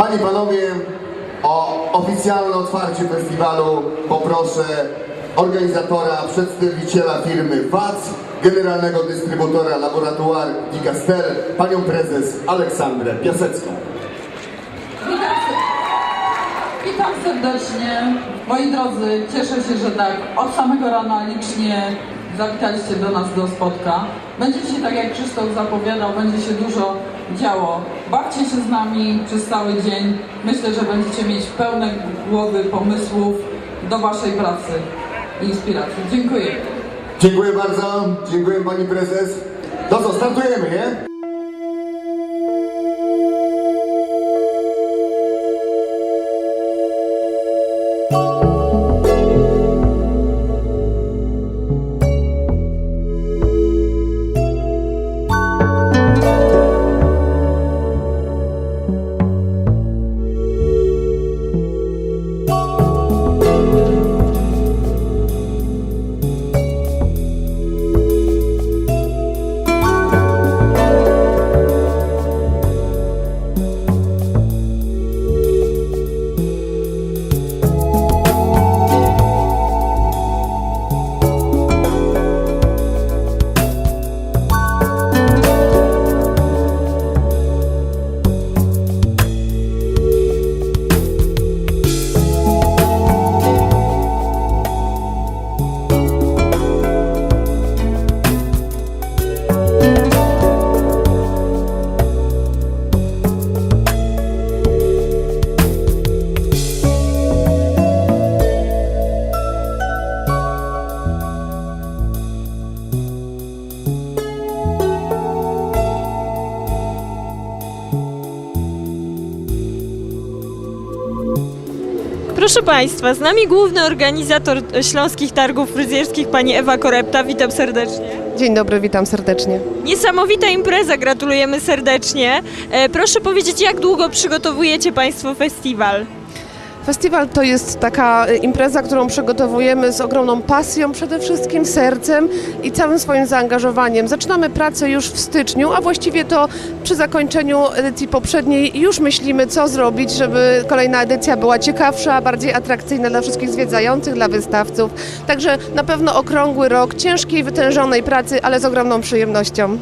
Panie i Panowie, o oficjalne otwarcie festiwalu poproszę organizatora, przedstawiciela firmy WAC, generalnego dystrybutora Laboratoire Digaster, panią prezes Aleksandrę Piasecką. Witam, witam serdecznie. Moi drodzy, cieszę się, że tak od samego rana licznie zawitaliście do nas do spotka. Będzie się, tak jak Krzysztof zapowiadał, będzie się dużo działo. Bawcie się z nami przez cały dzień. Myślę, że będziecie mieć pełne głowy pomysłów do Waszej pracy i inspiracji. Dziękuję. Dziękuję bardzo, dziękuję pani prezes. To co, startujemy, nie? Proszę Państwa, z nami główny organizator Śląskich Targów Fryzjerskich, pani Ewa Korepta. Witam serdecznie. Dzień dobry, witam serdecznie. Niesamowita impreza, gratulujemy serdecznie. E, proszę powiedzieć, jak długo przygotowujecie Państwo festiwal? Festiwal to jest taka y, impreza, którą przygotowujemy z ogromną pasją, przede wszystkim sercem i całym swoim zaangażowaniem. Zaczynamy pracę już w styczniu, a właściwie to przy zakończeniu edycji poprzedniej już myślimy, co zrobić, żeby kolejna edycja była ciekawsza, bardziej atrakcyjna dla wszystkich zwiedzających, dla wystawców. Także na pewno okrągły rok ciężkiej, wytężonej pracy, ale z ogromną przyjemnością.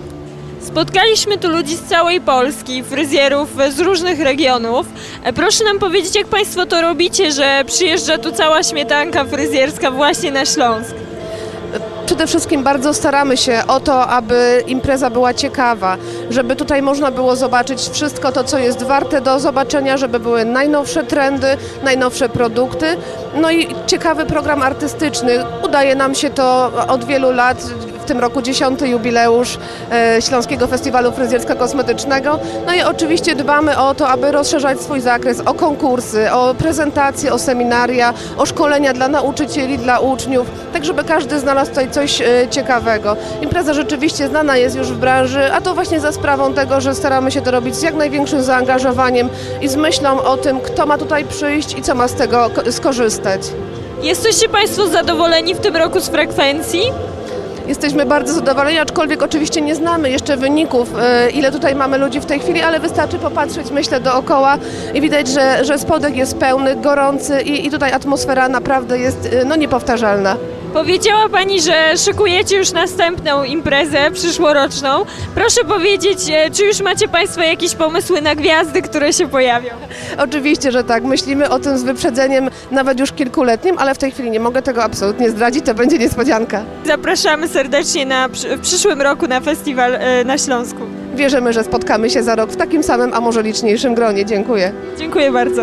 Spotkaliśmy tu ludzi z całej Polski, fryzjerów z różnych regionów. E, Proszę nam powiedzieć, jak Państwo to robicie, że przyjeżdża tu cała śmietanka fryzjerska właśnie na Śląsk. Przede wszystkim bardzo staramy się o to, aby impreza była ciekawa, żeby tutaj można było zobaczyć wszystko to, co jest warte do zobaczenia, żeby były najnowsze trendy, najnowsze produkty, no i ciekawy program artystyczny. Udaje nam się to od wielu lat. W tym roku dziesiąty jubileusz e, Śląskiego Festiwalu Fryzjersko-Kosmetycznego. No i oczywiście dbamy o to, aby rozszerzać swój zakres o konkursy, o prezentacje, o seminaria, o szkolenia dla nauczycieli, dla uczniów, tak żeby każdy znalazł tutaj coś e, ciekawego. Impreza rzeczywiście znana jest już w branży, a to właśnie za sprawą tego, że staramy się to robić z jak największym zaangażowaniem i z myślą o tym, kto ma tutaj przyjść i co ma z tego ko- skorzystać. Jesteście Państwo zadowoleni w tym roku z frekwencji? Jesteśmy bardzo zadowoleni, aczkolwiek oczywiście nie znamy jeszcze wyników, e, ile tutaj mamy ludzi w tej chwili, ale wystarczy popatrzeć, myślę, dookoła i widać, że, że spodek jest pełny, gorący i, i tutaj atmosfera naprawdę jest e, no, niepowtarzalna. Powiedziała Pani, że szykujecie już następną imprezę przyszłoroczną. Proszę powiedzieć, e, czy już macie Państwo jakieś pomysły na gwiazdy, które się pojawią? Oczywiście, że tak. Myślimy o tym z wyprzedzeniem nawet już kilkuletnim, ale w tej chwili nie mogę tego absolutnie zdradzić, to będzie niespodzianka. Zapraszamy serdecznie na, przy- w przyszłym roku na festiwal e, na Śląsku. Wierzymy, że spotkamy się za rok w takim samym, a może liczniejszym gronie. Dziękuję. Dziękuję bardzo.